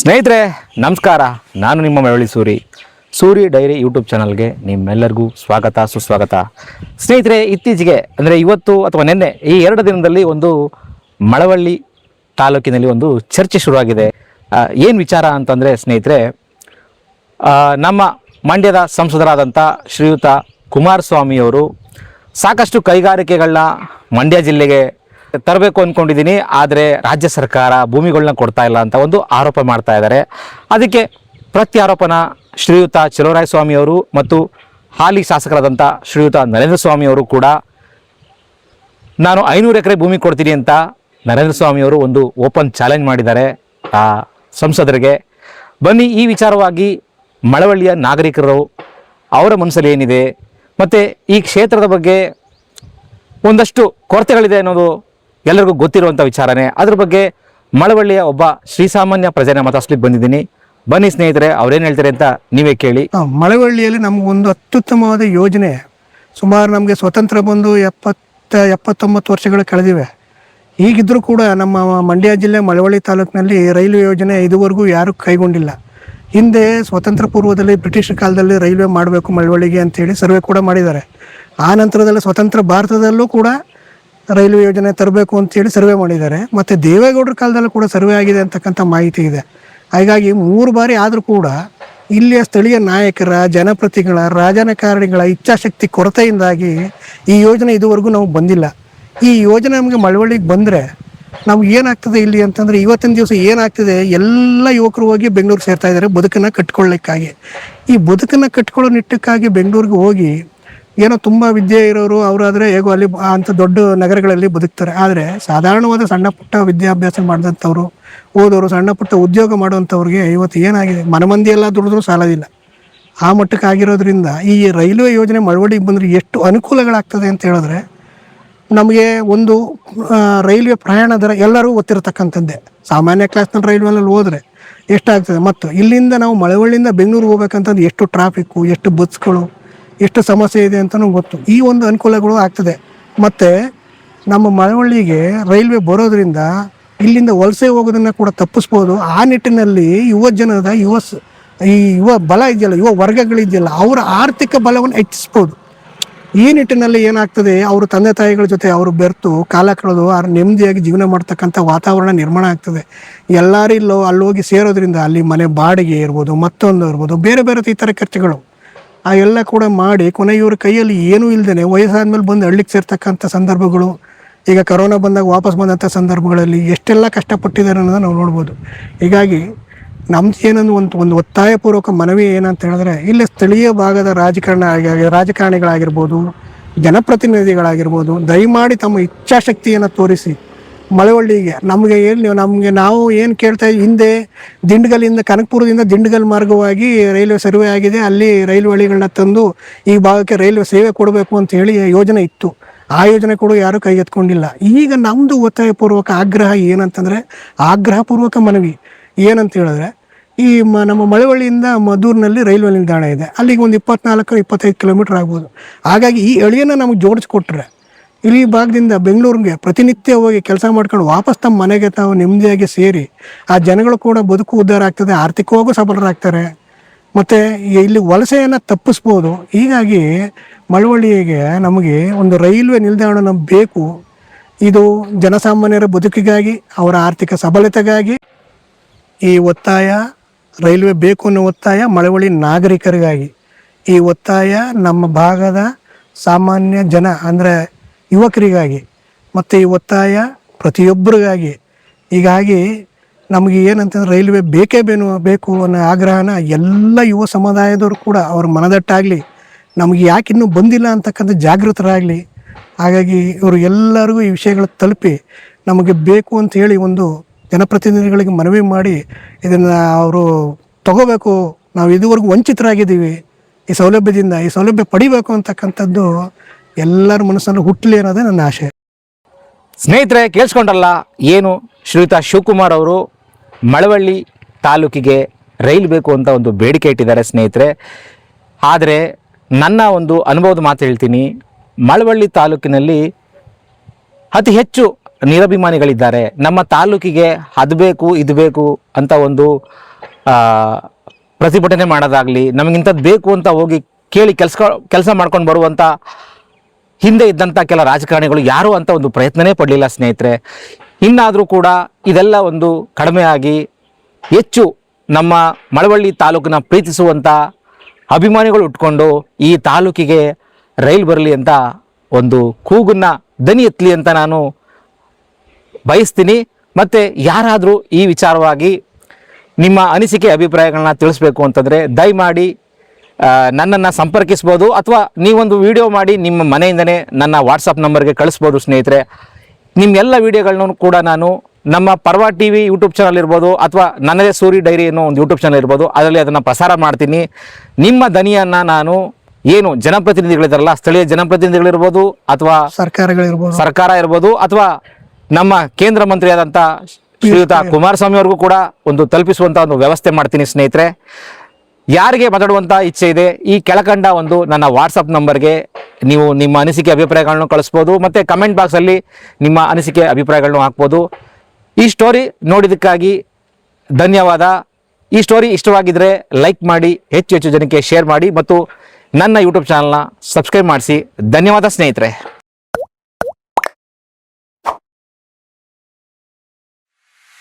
ಸ್ನೇಹಿತರೆ, ನಮಸ್ಕಾರ. ನಾನು ನಿಮ್ಮ ಮಳವಳ್ಳಿ ಸೂರಿ. ಸೂರಿ ಡೈರಿ ಯೂಟ್ಯೂಬ್ ಚಾನಲ್ಗೆ ನಿಮ್ಮೆಲ್ಲರಿಗೂ ಸ್ವಾಗತ, ಸುಸ್ವಾಗತ. ಸ್ನೇಹಿತರೆ, ಇತ್ತೀಚೆಗೆ, ಅಂದರೆ ಇವತ್ತು ಅಥವಾ ನಿನ್ನೆ ಈ ಎರಡು ದಿನದಲ್ಲಿ ಒಂದು ಮಳವಳ್ಳಿ ತಾಲೂಕಿನಲ್ಲಿ ಒಂದು ಚರ್ಚೆ ಶುರುವಾಗಿದೆ. ಏನು ವಿಚಾರ ಅಂತಂದರೆ ಸ್ನೇಹಿತರೆ ನಮ್ಮ ಮಂಡ್ಯದ ಸಂಸದರಾದಂಥ ಶ್ರೀಯುತ ಕುಮಾರಸ್ವಾಮಿಯವರು ಸಾಕಷ್ಟು ಕೈಗಾರಿಕೆಗಳನ್ನ ಮಂಡ್ಯ ಜಿಲ್ಲೆಗೆ ತರಬೇಕು ಅಂದ್ಕೊಂಡಿದ್ದೀನಿ ಆದರೆ ರಾಜ್ಯ ಸರ್ಕಾರ ಭೂಮಿಗಳನ್ನ ಕೊಡ್ತಾ ಇಲ್ಲ ಅಂತ ಒಂದು ಆರೋಪ ಮಾಡ್ತಾ ಇದ್ದಾರೆ ಅದಕ್ಕೆ ಪ್ರತ್ಯಾರೋಪನ ಶ್ರೀಯುತ ಚಲುವರಾಯ ಸ್ವಾಮಿಯವರು ಮತ್ತು ಹಾಲಿ ಶಾಸಕರಾದಂಥ ಶ್ರೀಯುತ ನರೇಂದ್ರ ಸ್ವಾಮಿಯವರು ಕೂಡ ನಾನು ಐನೂರು ಎಕರೆ ಭೂಮಿ ಕೊಡ್ತೀನಿ ಅಂತ ನರೇಂದ್ರ ಸ್ವಾಮಿಯವರು ಒಂದು ಓಪನ್ ಚಾಲೆಂಜ್ ಮಾಡಿದ್ದಾರೆ ಆ ಸಂಸದರಿಗೆ. ಬನ್ನಿ, ಈ ವಿಚಾರವಾಗಿ ಮಳವಳ್ಳಿಯ ನಾಗರಿಕರು ಅವರ ಮನಸ್ಸಲ್ಲಿ ಏನಿದೆ, ಮತ್ತು ಈ ಕ್ಷೇತ್ರದ ಬಗ್ಗೆ ಒಂದಷ್ಟು ಕೊರತೆಗಳಿದೆ ಅನ್ನೋದು ಎಲ್ಲರಿಗೂ ಗೊತ್ತಿರುವಂಥ ವಿಚಾರನೇ. ಅದ್ರ ಬಗ್ಗೆ ಮಳವಳ್ಳಿಯ ಒಬ್ಬ ಶ್ರೀಸಾಮಾನ್ಯ ಪ್ರಜೆನ ಮಾತಾಡ್ಸ್ಲಿಕ್ಕೆ ಬಂದಿದ್ದೀನಿ. ಬನ್ನಿ ಸ್ನೇಹಿತರೆ, ಅವ್ರೇನು ಹೇಳ್ತಾರೆ ಅಂತ ನೀವೇ ಕೇಳಿ. ಮಳವಳ್ಳಿಯಲ್ಲಿ ನಮಗೊಂದು ಅತ್ಯುತ್ತಮವಾದ ಯೋಜನೆ. ಸುಮಾರು ನಮಗೆ ಸ್ವತಂತ್ರ ಬಂದು ಎಪ್ಪತ್ತ, ಎಪ್ಪತ್ತೊಂಬತ್ತು ವರ್ಷಗಳು ಕಳೆದಿವೆ. ಈಗಿದ್ರೂ ಕೂಡ ನಮ್ಮ ಮಂಡ್ಯ ಜಿಲ್ಲೆ ಮಳವಳ್ಳಿ ತಾಲೂಕಿನಲ್ಲಿ ರೈಲ್ವೆ ಯೋಜನೆ ಇದುವರೆಗೂ ಯಾರೂ ಕೈಗೊಂಡಿಲ್ಲ. ಹಿಂದೆ ಸ್ವತಂತ್ರ ಪೂರ್ವದಲ್ಲಿ ಬ್ರಿಟಿಷ್ ಕಾಲದಲ್ಲಿ ರೈಲ್ವೆ ಮಾಡಬೇಕು ಮಳವಳ್ಳಿಗೆ ಅಂತೇಳಿ ಸರ್ವೆ ಕೂಡ ಮಾಡಿದ್ದಾರೆ. ಆ ನಂತರದಲ್ಲಿ ಸ್ವತಂತ್ರ ಭಾರತದಲ್ಲೂ ಕೂಡ ರೈಲ್ವೆ ಯೋಜನೆ ತರಬೇಕು ಅಂತೇಳಿ ಸರ್ವೆ ಮಾಡಿದ್ದಾರೆ. ಮತ್ತು ದೇವೇಗೌಡರ ಕಾಲದಲ್ಲೂ ಕೂಡ ಸರ್ವೆ ಆಗಿದೆ ಅಂತಕ್ಕಂಥ ಮಾಹಿತಿ ಇದೆ. ಹಾಗಾಗಿ ಮೂರು ಬಾರಿ ಆದರೂ ಕೂಡ ಇಲ್ಲಿಯ ಸ್ಥಳೀಯ ನಾಯಕರ ಜನಪ್ರತಿಗಳ ರಾಜಕಾರಣಿಗಳ ಇಚ್ಛಾಶಕ್ತಿ ಕೊರತೆಯಿಂದಾಗಿ ಈ ಯೋಜನೆ ಇದುವರೆಗೂ ನಾವು ಬಂದಿಲ್ಲ. ಈ ಯೋಜನೆ ನಮಗೆ ಮಳವಳ್ಳಿಗೆ ಬಂದರೆ ನಾವು ಏನಾಗ್ತದೆ ಇಲ್ಲಿ ಅಂತಂದರೆ ಇವತ್ತಿನ ದಿವಸ ಏನಾಗ್ತಿದೆ ಎಲ್ಲ ಯುವಕರು ಹೋಗಿ ಬೆಂಗಳೂರು ಸೇರ್ತಾ ಇದ್ದಾರೆ ಬದುಕನ್ನು ಕಟ್ಕೊಳ್ಳಿಕ್ಕಾಗಿ. ಈ ಬದುಕನ್ನು ಕಟ್ಕೊಳ್ಳೋ ನಿಟ್ಟಕ್ಕಾಗಿ ಬೆಂಗಳೂರಿಗೆ ಹೋಗಿ ಏನೋ ತುಂಬ ವಿದ್ಯೆ ಇರೋರು ಅವರಾದರೆ ಹೇಗೋ ಅಲ್ಲಿ ಅಂತ ದೊಡ್ಡ ನಗರಗಳಲ್ಲಿ ಬದುಕ್ತಾರೆ. ಆದರೆ ಸಾಧಾರಣವಾದ ಸಣ್ಣ ಪುಟ್ಟ ವಿದ್ಯಾಭ್ಯಾಸ ಮಾಡಿದಂಥವ್ರು, ಓದೋರು, ಸಣ್ಣ ಪುಟ್ಟ ಉದ್ಯೋಗ ಮಾಡುವಂಥವ್ರಿಗೆ ಇವತ್ತು ಏನಾಗಿದೆ? ಮನಮಂದಿ ಎಲ್ಲ ದುಡಿದ್ರೂ ಸಾಲೋದಿಲ್ಲ. ಆ ಮಟ್ಟಕ್ಕೆ ಆಗಿರೋದ್ರಿಂದ ಈ ರೈಲ್ವೆ ಯೋಜನೆ ಮಳವಡಿಗೆ ಬಂದರೆ ಎಷ್ಟು ಅನುಕೂಲಗಳಾಗ್ತದೆ ಅಂತ ಹೇಳಿದ್ರೆ ನಮಗೆ ಒಂದು ರೈಲ್ವೆ ಪ್ರಯಾಣ ದರ ಎಲ್ಲರೂ ಗೊತ್ತಿರತಕ್ಕಂಥದ್ದೇ. ಸಾಮಾನ್ಯ ಕ್ಲಾಸ್ನಲ್ಲಿ ರೈಲ್ವೆನಲ್ಲಿ ಹೋದರೆ ಎಷ್ಟಾಗ್ತದೆ? ಮತ್ತು ಇಲ್ಲಿಂದ ನಾವು ಮಳವಳ್ಳಿಯಿಂದ ಬೆಂಗಳೂರು ಹೋಗ್ಬೇಕಂತಂದ್ರೆ ಎಷ್ಟು ಟ್ರಾಫಿಕ್ಕು ಎಷ್ಟು ಬಸ್ಗಳು ಎಷ್ಟು ಸಮಸ್ಯೆ ಇದೆ ಅಂತಲೂ ಗೊತ್ತು. ಈ ಒಂದು ಅನುಕೂಲಗಳು ಆಗ್ತದೆ. ಮತ್ತು ನಮ್ಮ ಮಳವಳ್ಳಿಗೆ ರೈಲ್ವೆ ಬರೋದ್ರಿಂದ ಇಲ್ಲಿಂದ ವಲಸೆ ಹೋಗೋದನ್ನು ಕೂಡ ತಪ್ಪಿಸ್ಬೋದು. ಆ ನಿಟ್ಟಿನಲ್ಲಿ ಯುವ ಜನದ, ಯುವ ಈ ಯುವ ಬಲ ಇದೆಯಲ್ಲ, ಯುವ ವರ್ಗಗಳಿದೆಯಲ್ಲ, ಅವರ ಆರ್ಥಿಕ ಬಲವನ್ನು ಹೆಚ್ಚಿಸ್ಬೋದು. ಈ ನಿಟ್ಟಿನಲ್ಲಿ ಏನಾಗ್ತದೆ, ಅವರು ತಂದೆ ತಾಯಿಗಳ ಜೊತೆ ಅವರು ಬೆರೆತು, ಕಾಲ ಕಳೆದು ಅವ್ರು ನೆಮ್ಮದಿಯಾಗಿ ಜೀವನ ಮಾಡ್ತಕ್ಕಂಥ ವಾತಾವರಣ ನಿರ್ಮಾಣ ಆಗ್ತದೆ. ಎಲ್ಲರೂ ಇಲ್ಲೋ ಅಲ್ಲಿ ಹೋಗಿ ಸೇರೋದ್ರಿಂದ ಅಲ್ಲಿ ಮನೆ ಬಾಡಿಗೆ ಇರ್ಬೋದು, ಮತ್ತೊಂದು ಇರ್ಬೋದು, ಬೇರೆ ಬೇರೆ ಇತರ ಖರ್ಚುಗಳು. ಆ ಎಲ್ಲ ಕೂಡ ಮಾಡಿ ಕೊನೆ ಇವ್ರ ಕೈಯಲ್ಲಿ ಏನೂ ಇಲ್ದೇನೆ ವಯಸ್ಸಾದ್ಮೇಲೆ ಬಂದು ಹಳ್ಳಿಗೆ ಸೇರ್ತಕ್ಕಂಥ ಸಂದರ್ಭಗಳು, ಈಗ ಕರೋನಾ ಬಂದಾಗ ವಾಪಸ್ ಬಂದಂಥ ಸಂದರ್ಭಗಳಲ್ಲಿ ಎಷ್ಟೆಲ್ಲ ಕಷ್ಟಪಟ್ಟಿದ್ದಾರೆ ಅನ್ನೋದನ್ನು ನಾವು ನೋಡ್ಬೋದು. ಹೀಗಾಗಿ ನಮ್ದು ಏನೊಂದು ಒಂದು ಒಂದು ಒತ್ತಾಯಪೂರ್ವಕ ಮನವಿ ಏನಂತ ಹೇಳಿದ್ರೆ, ಇಲ್ಲಿ ಸ್ಥಳೀಯ ಭಾಗದ ರಾಜಕಾರಣ ಆಗಿ- ರಾಜಕಾರಣಿಗಳಾಗಿರ್ಬೋದು, ಜನಪ್ರತಿನಿಧಿಗಳಾಗಿರ್ಬೋದು, ದಯಮಾಡಿ ತಮ್ಮ ಇಚ್ಛಾಶಕ್ತಿಯನ್ನು ತೋರಿಸಿ ಮಳವಳ್ಳಿಗೆ. ನಮಗೆ ಏನು ನಮಗೆ ನಾವು ಏನು ಕೇಳ್ತಾ ಹಿಂದೆ ದಿಂಡಗಲಿಂದ ಕನಕಪುರದಿಂದ ದಿಂಡಗಲ್ ಮಾರ್ಗವಾಗಿ ರೈಲ್ವೆ ಸರ್ವೆ ಆಗಿದೆ. ಅಲ್ಲಿ ರೈಲ್ವೆ ಹಳಿಗಳನ್ನ ತಂದು ಈ ಭಾಗಕ್ಕೆ ರೈಲ್ವೆ ಸೇವೆ ಕೊಡಬೇಕು ಅಂತ ಹೇಳಿ ಯೋಜನೆ ಇತ್ತು. ಆ ಯೋಜನೆ ಕೂಡ ಯಾರೂ ಕೈಗೆತ್ಕೊಂಡಿಲ್ಲ ಈಗ ನಮ್ಮದು ಒತ್ತಾಯಪೂರ್ವಕ ಆಗ್ರಹ ಏನಂತಂದರೆ, ಆಗ್ರಹಪೂರ್ವಕ ಮನವಿ ಏನಂತ ಹೇಳಿದ್ರೆ, ಈ ಮ, ನಮ್ಮ ಮಳವಳ್ಳಿಯಿಂದ ಮದ್ದೂರಿನಲ್ಲಿ ರೈಲ್ವೆ ನಿಲ್ದಾಣ ಇದೆ. ಅಲ್ಲಿಗೆ ಒಂದು ಇಪ್ಪತ್ನಾಲ್ಕು, ಇಪ್ಪತ್ತೈದು ಕಿಲೋಮೀಟ್ರ್ ಆಗ್ಬೋದು. ಹಾಗಾಗಿ ಈ ಹಳಿಯನ್ನು ನಮಗೆ ಜೋಡಿಸ್ಕೊಟ್ರೆ ಇಲ್ಲಿ ಭಾಗದಿಂದ ಬೆಂಗಳೂರಿಗೆ ಪ್ರತಿನಿತ್ಯ ಹೋಗಿ ಕೆಲಸ ಮಾಡ್ಕೊಂಡು ವಾಪಸ್ ತಮ್ಮ ಮನೆಗೆ ತಾವು ನೆಮ್ಮದಿಯಾಗಿ ಸೇರಿ ಆ ಜನಗಳು ಕೂಡ ಬದುಕು ಉದ್ಧಾರ ಆಗ್ತದೆ, ಆರ್ಥಿಕವಾಗೂ ಸಬಲರಾಗ್ತಾರೆ. ಮತ್ತು ಇಲ್ಲಿ ವಲಸೆಯನ್ನು ತಪ್ಪಿಸ್ಬೋದು. ಹೀಗಾಗಿ ಮಳವಳ್ಳಿಗೆ ನಮಗೆ ಒಂದು ರೈಲ್ವೆ ನಿಲ್ದಾಣ ನಮ್ಗೆ ಬೇಕು. ಇದು ಜನಸಾಮಾನ್ಯರ ಬದುಕಿಗಾಗಿ, ಅವರ ಆರ್ಥಿಕ ಸಬಲತೆಗಾಗಿ ಈ ಒತ್ತಾಯ, ರೈಲ್ವೆ ಬೇಕು ಅನ್ನೋ ಒತ್ತಾಯ ಮಳವಳ್ಳಿ ನಾಗರಿಕರಿಗಾಗಿ. ಈ ಒತ್ತಾಯ ನಮ್ಮ ಭಾಗದ ಸಾಮಾನ್ಯ ಜನ, ಅಂದರೆ ಯುವಕರಿಗಾಗಿ ಮತ್ತು ಈ ಒತ್ತಾಯ ಪ್ರತಿಯೊಬ್ಬರಿಗಾಗಿ. ಹೀಗಾಗಿ ನಮಗೆ ಏನಂತಂದ್ರೆ ರೈಲ್ವೆ ಬೇಕೇ ಬೇನು ಬೇಕು ಅನ್ನೋ ಆಗ್ರಹನ ಎಲ್ಲ ಯುವ ಸಮುದಾಯದವರು ಕೂಡ ಅವ್ರ ಮನದಟ್ಟಾಗಲಿ, ನಮಗೆ ಯಾಕೆ ಇನ್ನೂ ಬಂದಿಲ್ಲ ಅಂತಕ್ಕಂಥ ಜಾಗೃತರಾಗಲಿ, ಹಾಗಾಗಿ ಇವರು ಎಲ್ಲರಿಗೂ ಈ ವಿಷಯಗಳು ತಲುಪಿ ನಮಗೆ ಬೇಕು ಅಂತ ಹೇಳಿ ಒಂದು ಜನಪ್ರತಿನಿಧಿಗಳಿಗೆ ಮನವಿ ಮಾಡಿ ಇದನ್ನು ಅವರು ತಗೋಬೇಕು, ನಾವು ಇದುವರೆಗೂ ವಂಚಿತರಾಗಿದ್ದೀವಿ, ಈ ಸೌಲಭ್ಯದಿಂದ, ಈ ಸೌಲಭ್ಯ ಪಡಿಬೇಕು ಅಂತಕ್ಕಂಥದ್ದು ಎಲ್ಲರ ಮನಸ್ಸನ್ನು ಹುಟ್ಟಲಿ ಅನ್ನೋದೇ ನನ್ನ ಆಶೆ ಸ್ನೇಹಿತರೆ ಕೇಳಿಸ್ಕೊಂಡಲ್ಲ ಏನು ಶ್ರೀಯುತ ಶಿವಕುಮಾರ್ ಅವರು ಮಳವಳ್ಳಿ ತಾಲೂಕಿಗೆ ರೈಲು ಬೇಕು ಅಂತ ಒಂದು ಬೇಡಿಕೆ ಇಟ್ಟಿದ್ದಾರೆ ಸ್ನೇಹಿತರೆ. ಆದರೆ ನನ್ನ ಒಂದು ಅನುಭವದ ಮಾತು ಹೇಳ್ತೀನಿ. ಮಳವಳ್ಳಿ ತಾಲೂಕಿನಲ್ಲಿ ಅತಿ ಹೆಚ್ಚು ನಿರಭಿಮಾನಿಗಳಿದ್ದಾರೆ. ನಮ್ಮ ತಾಲೂಕಿಗೆ ಅದು ಬೇಕು, ಇದು ಬೇಕು ಅಂತ ಒಂದು ಪ್ರತಿಭಟನೆ ಮಾಡೋದಾಗಲಿ ನಮಗಿಂಥದ್ದು ಬೇಕು ಅಂತ ಹೋಗಿ ಕೇಳಿ ಕೆಲಸ ಕೆಲಸ ಮಾಡ್ಕೊಂಡು ಬರುವಂಥ ಹಿಂದೆ ಇದ್ದಂಥ ಕೆಲ ರಾಜಕಾರಣಿಗಳು ಯಾರು ಅಂತ ಒಂದು ಪ್ರಯತ್ನನೇ ಪಡಲಿಲ್ಲ, ಸ್ನೇಹಿತರೆ. ಇನ್ನಾದರೂ ಕೂಡ ಇದೆಲ್ಲ ಒಂದು ಕಡಿಮೆಯಾಗಿ ಹೆಚ್ಚು ನಮ್ಮ ಮಳವಳ್ಳಿ ತಾಲೂಕಿನ ಪ್ರೀತಿಸುವಂಥ ಅಭಿಮಾನಿಗಳು ಉಟ್ಕೊಂಡು ಈ ತಾಲೂಕಿಗೆ ರೈಲು ಬರಲಿ ಅಂತ ಒಂದು ಕೂಗನ್ನ ದನಿ ಎತ್ತಲಿ ಅಂತ ನಾನು ಬಯಸ್ತೀನಿ. ಮತ್ತು ಯಾರಾದರೂ ಈ ವಿಚಾರವಾಗಿ ನಿಮ್ಮ ಅನಿಸಿಕೆ, ಅಭಿಪ್ರಾಯಗಳನ್ನ ತಿಳಿಸ್ಬೇಕು ಅಂತಂದರೆ ದಯಮಾಡಿ ನನ್ನನ್ನು ಸಂಪರ್ಕಿಸ್ಬೋದು ಅಥವಾ ನೀವೊಂದು ವಿಡಿಯೋ ಮಾಡಿ ನಿಮ್ಮ ಮನೆಯಿಂದನೇ ನನ್ನ ವಾಟ್ಸಪ್ ನಂಬರ್ಗೆ ಕಳಿಸ್ಬೋದು ಸ್ನೇಹಿತರೆ. ನಿಮ್ಮೆಲ್ಲ ವಿಡಿಯೋಗಳನ್ನು ಕೂಡ ನಾನು ನಮ್ಮ ಪರ್ವ ಟಿ ವಿ ಯೂಟ್ಯೂಬ್ ಚಾನಲ್ ಇರ್ಬೋದು ಅಥವಾ ನನ್ನದೇ ಸೂರಿ ಡೈರಿ ಅನ್ನೋ ಒಂದು ಯೂಟ್ಯೂಬ್ ಚಾನಲ್ ಇರ್ಬೋದು ಅದರಲ್ಲಿ ಅದನ್ನು ಪ್ರಸಾರ ಮಾಡ್ತೀನಿ. ನಿಮ್ಮ ದನಿಯನ್ನು ನಾನು ಏನು ಜನಪ್ರತಿನಿಧಿಗಳಿದಾರಲ್ಲ ಸ್ಥಳೀಯ ಜನಪ್ರತಿನಿಧಿಗಳಿರ್ಬೋದು ಅಥವಾ ಸರ್ಕಾರಗಳಿರ್ಬೋದು. ಸರ್ಕಾರ ಇರ್ಬೋದು ಅಥವಾ ನಮ್ಮ ಕೇಂದ್ರ ಮಂತ್ರಿಯಾದಂಥ ಶ್ರೀಯುತ ಕುಮಾರಸ್ವಾಮಿ ಅವ್ರಿಗೂ ಕೂಡ ಒಂದು ತಲುಪಿಸುವಂಥ ಒಂದು ವ್ಯವಸ್ಥೆ ಮಾಡ್ತೀನಿ ಸ್ನೇಹಿತರೆ. ಯಾರಿಗೆ ಮಾತಾಡುವಂತ ಇಚ್ಛೆ ಇದೆ, ಈ ಕೆಳಕಂಡ ಒಂದು ನನ್ನ ವಾಟ್ಸಪ್ ನಂಬರ್ಗೆ ನೀವು ನಿಮ್ಮ ಅನಿಸಿಕೆ ಅಭಿಪ್ರಾಯಗಳನ್ನು ಕಳಿಸ್ಬೋದು, ಮತ್ತೆ ಕಮೆಂಟ್ ಬಾಕ್ಸಲ್ಲಿ ನಿಮ್ಮ ಅನಿಸಿಕೆ ಅಭಿಪ್ರಾಯಗಳನ್ನು ಹಾಕ್ಬೋದು. ಈ ಸ್ಟೋರಿ ನೋಡಿದ್ದಕ್ಕಾಗಿ ಧನ್ಯವಾದ. ಈ ಸ್ಟೋರಿ ಇಷ್ಟವಾಗಿದ್ದರೆ ಲೈಕ್ ಮಾಡಿ, ಹೆಚ್ಚು ಹೆಚ್ಚು ಜನಕ್ಕೆ ಶೇರ್ ಮಾಡಿ, ಮತ್ತು ನನ್ನ ಯೂಟ್ಯೂಬ್ ಚಾನಲ್ನ ಸಬ್ಸ್ಕ್ರೈಬ್ ಮಾಡಿಸಿ. ಧನ್ಯವಾದ ಸ್ನೇಹಿತರೆ.